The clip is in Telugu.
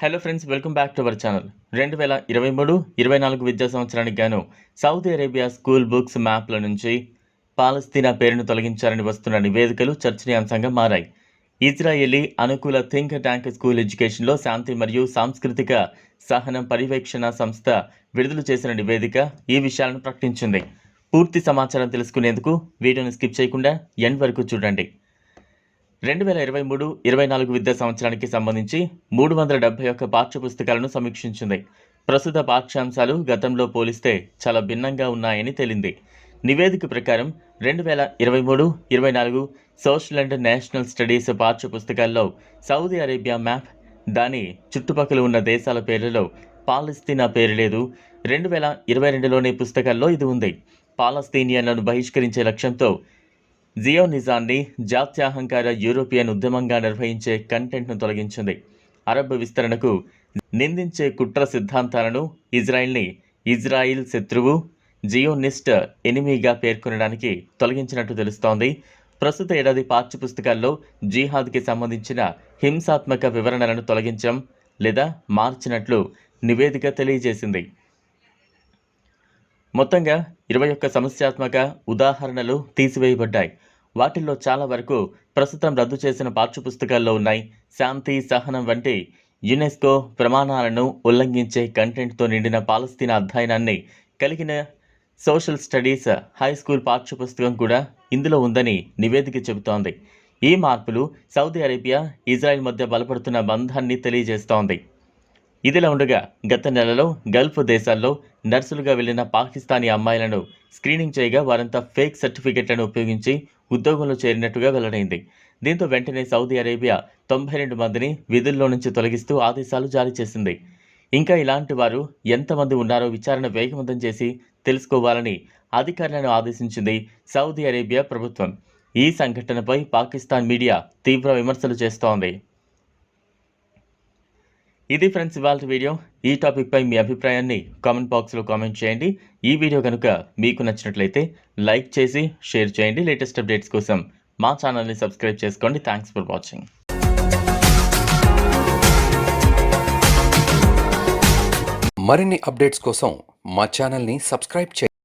Hello friends welcome back to our channel రెండు వేల ఇరవై మూడు ఇరవై నాలుగు విద్యా సంవత్సరానికి గాను సౌదీ అరేబియా స్కూల్ బుక్స్ మ్యాప్ల నుంచి పాలస్తీనా పేరును తొలగించారని వస్తున్న నివేదికలు చర్చనీయాంశంగా మారాయి. ఇజ్రాయేలీ అనుకూల థింక్ ట్యాంక్ స్కూల్ ఎడ్యుకేషన్లో శాంతి మరియు సాంస్కృతిక సహనం పర్యవేక్షణ సంస్థ విడుదల చేసిన నివేదిక ఈ విషయాలను ప్రకటించింది. పూర్తి సమాచారం తెలుసుకునేందుకు వీడియోను స్కిప్ చేయకుండా ఎండ్ వరకు చూడండి. రెండు వేల ఇరవై మూడు ఇరవై నాలుగు విద్యా సంవత్సరానికి సంబంధించి మూడు వందల డెబ్బై ఒక్క పాఠ్యపుస్తకాలను సమీక్షించింది. ప్రస్తుత పాఠ్యాంశాలు గతంలో పోలిస్తే చాలా భిన్నంగా ఉన్నాయని తేలింది. నివేదిక ప్రకారం రెండు వేల ఇరవై మూడు ఇరవై నాలుగు సోషల్ అండ్ నేషనల్ స్టడీస్ పాఠ్యపుస్తకాల్లో సౌదీ అరేబియా మ్యాప్ దాని చుట్టుపక్కల ఉన్న దేశాల పేర్లలో పాలస్తీనా పేరు లేదు. రెండు వేల ఇరవై రెండులోని పుస్తకాల్లో ఇది ఉంది. పాలస్తీనియన్లను బహిష్కరించే లక్ష్యంతో జియోనిజాన్ని జాత్యాహంకార యూరోపియన్ ఉద్యమంగా నిర్వహించే కంటెంట్ను తొలగించింది. అరబ్ విస్తరణకు నిందించే కుట్ర సిద్ధాంతాలను ఇజ్రాయిల్ని ఇజ్రాయిల్ శత్రువు జియోనిస్ట్ ఎనిమీగా పేర్కొనడానికి తొలగించినట్టు తెలుస్తోంది. ప్రస్తుత ఏడాది పాఠ్యపుస్తకాల్లో జిహాద్కి సంబంధించిన హింసాత్మక వివరణలను తొలగించడం లేదా మార్చినట్లు నివేదిక తెలియజేసింది. మొత్తంగా ఇరవై ఒక్క సమస్యాత్మక ఉదాహరణలు తీసివేయబడ్డాయి. వాటిల్లో చాలా వరకు ప్రస్తుతం రద్దు చేసిన పాఠ్య పుస్తకాల్లో ఉన్నాయి. శాంతి సహనం వంటి యునెస్కో ప్రమాణాలను ఉల్లంఘించే కంటెంట్తో నిండిన పాలస్తీనా అధ్యయనాన్ని కలిగిన సోషల్ స్టడీస్ హై స్కూల్ పాఠ్యపుస్తకం కూడా ఇందులో ఉందని నివేదిక చెబుతోంది. ఈ మార్పులు సౌదీ అరేబియా ఇజ్రాయెల్ మధ్య బలపడుతున్న బంధాన్ని తెలియజేస్తోంది. ఇదిలా ఉండగా గత నెలలో గల్ఫ్ దేశాల్లో నర్సులుగా వెళ్ళిన పాకిస్తానీ అమ్మాయిలను స్క్రీనింగ్ చేయగా వారంతా ఫేక్ సర్టిఫికెట్లను ఉపయోగించి ఉద్యోగంలో చేరినట్టుగా వెల్లడైంది. దీంతో వెంటనే సౌదీ అరేబియా తొంభై రెండు మందిని విధుల్లో నుంచి తొలగిస్తూ ఆదేశాలు జారీ చేసింది. ఇంకా ఇలాంటి వారు ఎంతమంది ఉన్నారో విచారణ వేగవంతం చేసి తెలుసుకోవాలని అధికారులను ఆదేశించింది సౌదీ అరేబియా ప్రభుత్వం. ఈ సంఘటనపై పాకిస్తాన్ మీడియా తీవ్ర విమర్శలు చేస్తోంది. ఇది ఫ్రెండ్స్ ఇవాళ వీడియో. ఈ టాపిక్పై మీ అభిప్రాయాన్ని కామెంట్ బాక్స్లో కామెంట్ చేయండి. ఈ వీడియో కనుక మీకు నచ్చినట్లయితే లైక్ చేసి షేర్ చేయండి. లేటెస్ట్ అప్డేట్స్ కోసం మా ఛానల్ని సబ్స్క్రైబ్ చేసుకోండి. థ్యాంక్స్ ఫర్ వాచింగ్ మరిన్ని అప్డేట్స్ కోసం మా ఛానల్ని సబ్స్క్రైబ్ చేయండి.